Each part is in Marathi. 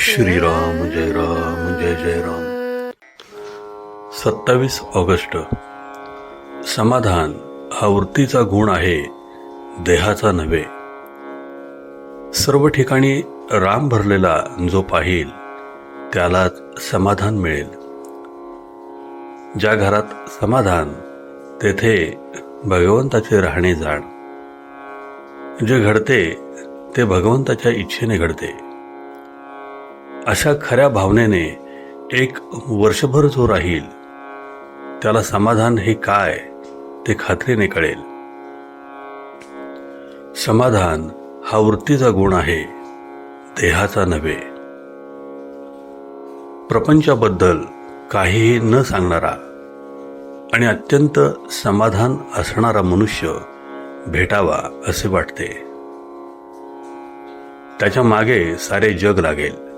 श्रीराम जय राम जय जय राम। सत्तावीस ऑगस्ट. समाधान हा वृत्तीचा गुण आहे देहाचा नव्हे. सर्व ठिकाणी राम भरलेला जो पाहिल त्यालाच समाधान मिळेल. ज्या घरात समाधान तेथे भगवंताचे राहणे जाण. जे घडते ते भगवंताच्या इच्छेने घडते. अशा खऱ्या भावनेने एक वर्षभर जो राहील त्याला समाधान हे काय ते खात्रीने कळेल. समाधान हा वृत्तीचा गुण आहे देहाचा नव्हे. प्रपंचाबद्दल काहीही न सांगणारा आणि अत्यंत समाधान असणारा मनुष्य भेटावा असे वाटते. त्याच्यामागे सारे जग लागेल.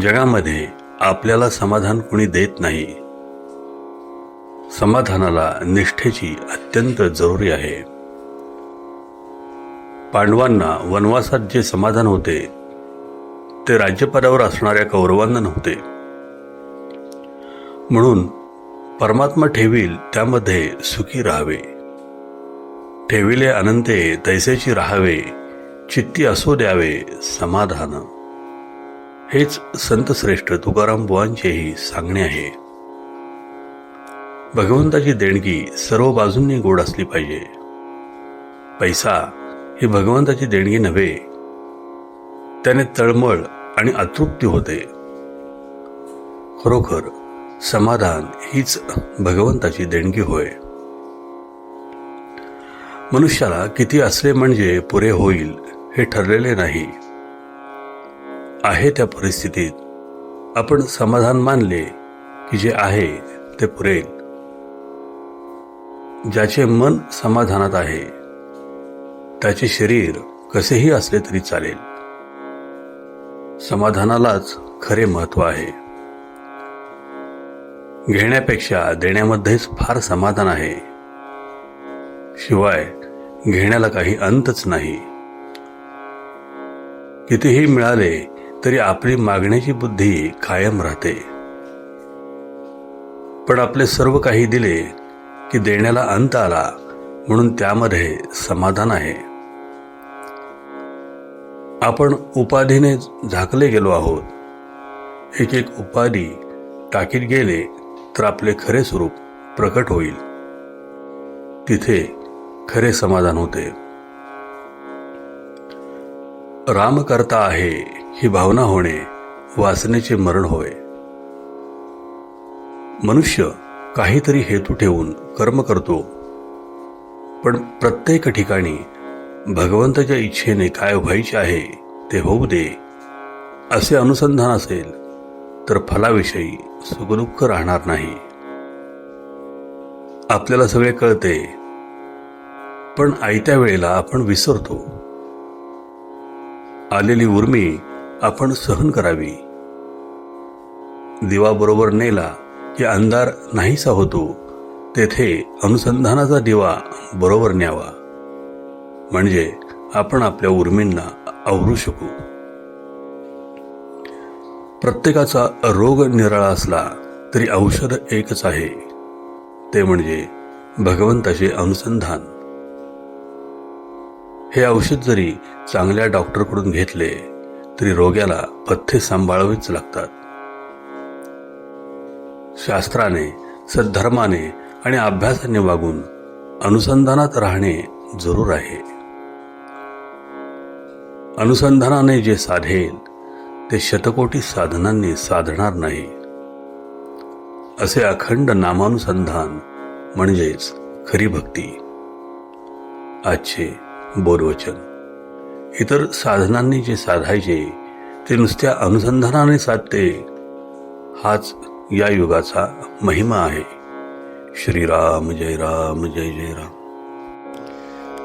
जगामध्ये आपल्याला समाधान कुणी देत नाही. समाधानाला निष्ठेची अत्यंत जरुरी आहे. पांडवांना वनवासात जे समाधान होते ते राज्यपदावर असणाऱ्या कौरवांना नव्हते. म्हणून परमात्मा ठेवील त्यामध्ये सुखी राहावे. ठेविले अनंते तैसेची राहावे चित्ती असो द्यावे समाधान. हेच संत श्रेष्ठ तुकाराम बुवांचेही सांगणे आहे. भगवंताची देणगी सर्व बाजूंनी गोड असली पाहिजे. पैसा ही भगवंताची देणगी नव्हे. त्याने तळमळ आणि अतृप्ती होते. खरोखर समाधान हीच भगवंताची देणगी होय. मनुष्याला किती असले म्हणजे पुरे होईल हे ठरलेले नाही. आहे त्या परिस्थितीत आपण समाधान मानले की जे आहे ते पुरेल ज्याचे मन समाधानात आहे त्याचे शरीर कसेही असले तरी चालेल. समाधानालाच खरे महत्त्व आहे. घेण्यापेक्षा देण्यामध्येच फार समाधान आहे. शिवाय घेण्याला काही अंतच नाही. कितीही मिळाले तरी आपली मागण्याची बुद्धी कायम राहते. पण आपले सर्व काही दिले की देण्याला अंत आला म्हणून त्यामध्ये समाधान आहे. आपण उपाधीने झाकले गेलो आहोत. एक एक उपाधी टाकीत गेले तर आपले खरे स्वरूप प्रकट होईल. तिथे खरे समाधान होते. राम करता आहे ही भावना होणे वासनेचे मरण होय. मनुष्य काहीतरी हेतू ठेवून कर्म करतो. पण प्रत्येक ठिकाणी भगवंताच्या इच्छेने काय व्हायचे आहे ते होऊ दे असे अनुसंधान असेल तर फलाविषयी सुखदुःख राहणार नाही. आपल्याला सगळे कळते पण आयत्या वेळेला आपण विसरतो. आलेली उर्मी आपण सहन करावी. दिवा बरोबर नेला की अंधार नाहीसा होतो तेथे अनुसंधानाचा दिवा बरोबर न्यावा. म्हणजे आपण आपल्या उर्मींना आवरू शकू. प्रत्येकाचा रोग निराळा असला तरी औषध एकच आहे. ते म्हणजे भगवंताचे अनुसंधान. हे औषध जरी चांगल्या डॉक्टरकडून घेतले तरी रोग्याला पथ्ये सांभाळावीच लागतात. शास्त्राने सद्धर्माने आणि अभ्यासाने वागून अनुसंधानात राहणे जरूर आहे. अनुसंधानाने जे साधेल ते शतकोटी साधनांनी साधणार नाही. असे अखंड नामानुसंधान म्हणजेच खरी भक्ती. आजचे बोलवचन इतर साधनांनी जे साधायचे ते नुसत्या अनुसंधानाने साधते हाच या युगाचा महिमा आहे. श्रीराम जय राम जय जय राम.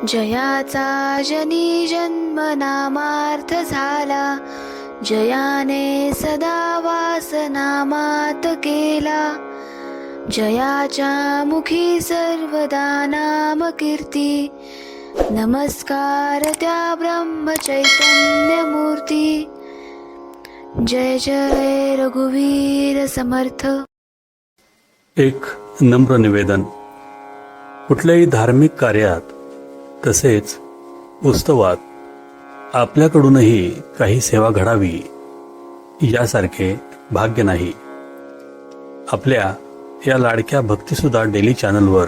जयाचा जनी जन्म नामार्थ झाला जयाने सदा वास नामात केला. जयाच्या मुखी सर्वदा नाम कीर्ती नमस्कार त्या ब्रह्मचैतन्यमूर्ती. जय जय रघुवीर समर्थ. एक नम्र निवेदन. कुठल्याही धार्मिक कार्यात तसेच उत्सवात आपल्याकडूनही काही सेवा घडावी यासारखे भाग्य नाही. आपल्या या लाडक्या भक्तीसुद्धा डेली चॅनलवर